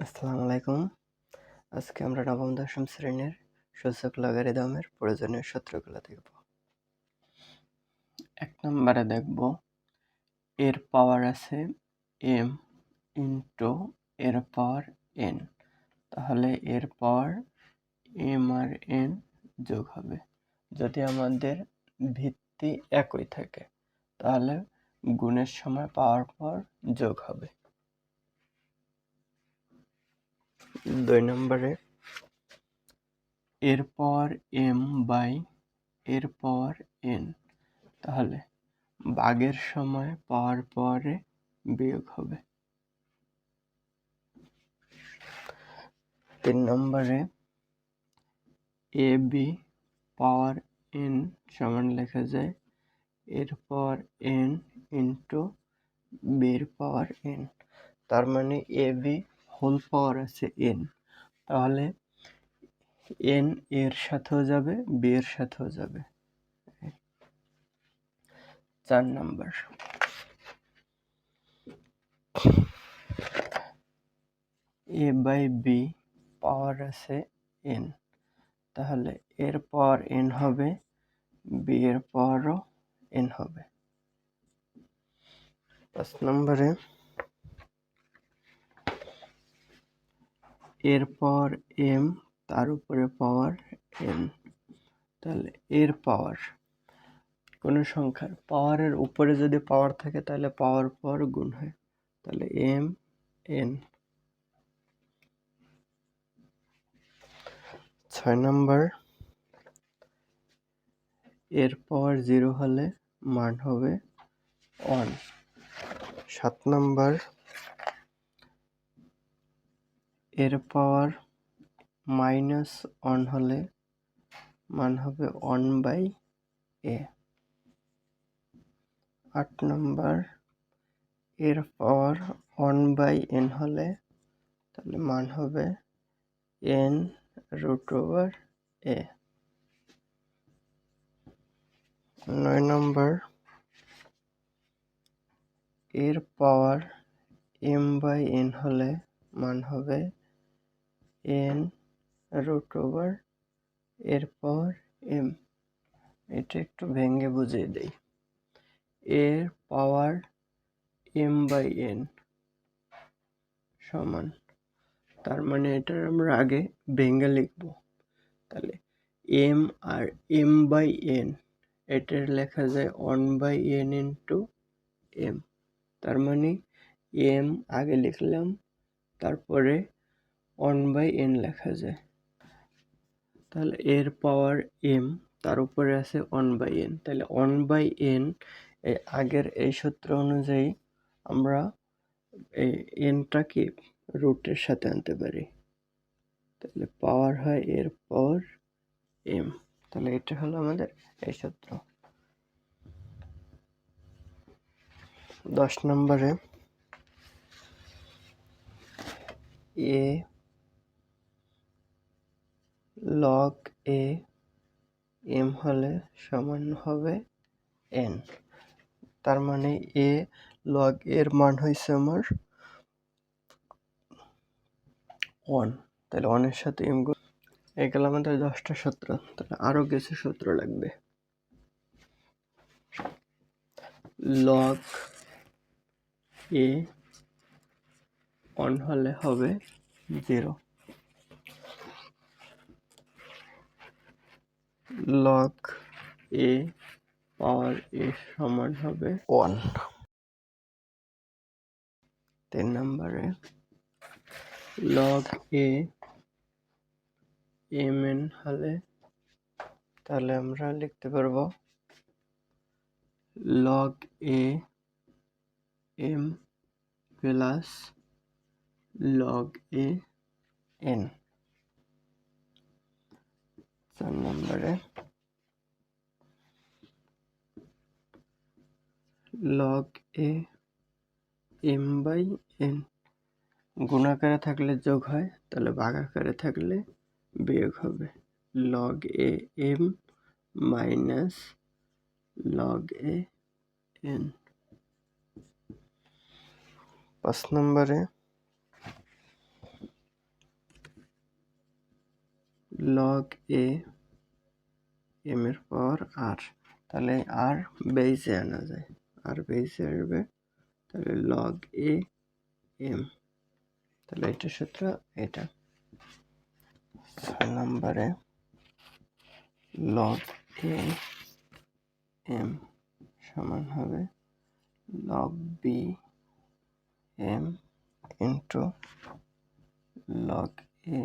আসসালামু আলাইকুম। আজকে আমরা নবম, দশম শ্রেণির সূচক লগারিদমের প্রয়োজনীয় সূত্রগুলো দেখব। এক নম্বরে দেখব, এর পাওয়ার আছে এম ইন্টু এর পাওয়ার এন তাহলে এর পাওয়ার এম আর এন যোগ হবে। যদি আমাদের ভিত্তি একই থাকে, তাহলে গুণের সময় পাওয়ার পর যোগ হবে। দুই নম্বরে। এর পাওয়ার এম বাই এর পাওয়ার এন। তাহলে বাগের সময় পাওয়ার পরে বিয়োগ হবে। তিন নম্বরে এ বি পাওয়ার এন সমান লেখা যায়। এর পাওয়ার এন ইন্টু বির পাওয়ার এন। তার মানে এ বি হোল পাওয়ার আছে এন তাহলে এন এর সাথেও যাবে বি এর সাথেও যাবে। চার number. A by B power আছে এন তাহলে এর পাওয়ার এন হবে বি এর পাওয়ারও এন হবে। পাঁচ নম্বরে এর পাওয়ার এম, তার উপরে পাওয়ার এন। তাহলে এর পাওয়ার, কোনো সংখ্যার। পাওয়ারের উপরে যদি পাওয়ার থাকে, তাহলে পাওয়ার পর গুণ হয়। তাহলে এম, এন। ছয় নম্বর, এর পাওয়ার জিরো হলে মান হবে ওয়ান। সাত নম্বর এর পাওয়ার মাইনাস ওয়ান হলে মান হবে ওয়ান বাই এ। আট নম্বর এর পাওয়ার ওয়ান বাই এন হলে তাহলে মান হবে এন রুট ওভার এ। নয় নম্বর, এর পাওয়ার এম বাই এন হলে মান হবে এন রুট ওভার এর পাওয়ার এম। এটা একটু ভেঙে বুঝিয়ে দেই। এর পাওয়ার এম বাই এন সমান। তার মানে এটার আমরা আগে ভেঙে লিখব। তাহলে এম আর এম বাই এন, এটার লেখা যায় one by N into M. তার মানে এম আগে লিখলাম, তারপরে ওয়ান বাই এন লেখা যায়। তাহলে এর পাওয়ার এম তার উপরে আছে ওয়ান বাই এন তাহলে ওয়ান বাই এন এই আগের এই সূত্র অনুযায়ী আমরা এই এনটাকে রুটের সাথে আনতে পারি। তাহলে পাওয়ার হয় এর পাওয়ার এম তাহলে এটা হলো আমাদের এই সূত্র। দশ নম্বরে এ লগ এ এম হলে সমান হবে এন তার মানে এ লগ এর মান হয়েছে আমার ওয়ান তাহলে ওয়ানের সাথে এম এগুলো আমাদের দশটা সূত্র। তাহলে আরও কিছু সূত্র লাগবে। লগ এ অন হলে হবে জিরো লগ এ পাওয়ার এ সমান হবে ওয়ান তিন নম্বরে লগ এ এম এন হলে তাহলে আমরা লিখতে পারব log A M plus log A N চার নম্বরে log A M by N গুণাকারে থাকলে যোগ হয়, তাহলে ভাগাকারে থাকলে বিয়োগ হবে। Log A M minus log A N পাঁচ নম্বরে লগ এ এম এর পাওয়ার আর তাহলে আর বেইসে আনা যায়। আর বেইসে আসবে, তাহলে লগ এ এম তাহলে এটা সূত্র এটা। ছয় নম্বরে লগ এ এম সমান হবে log B M into log A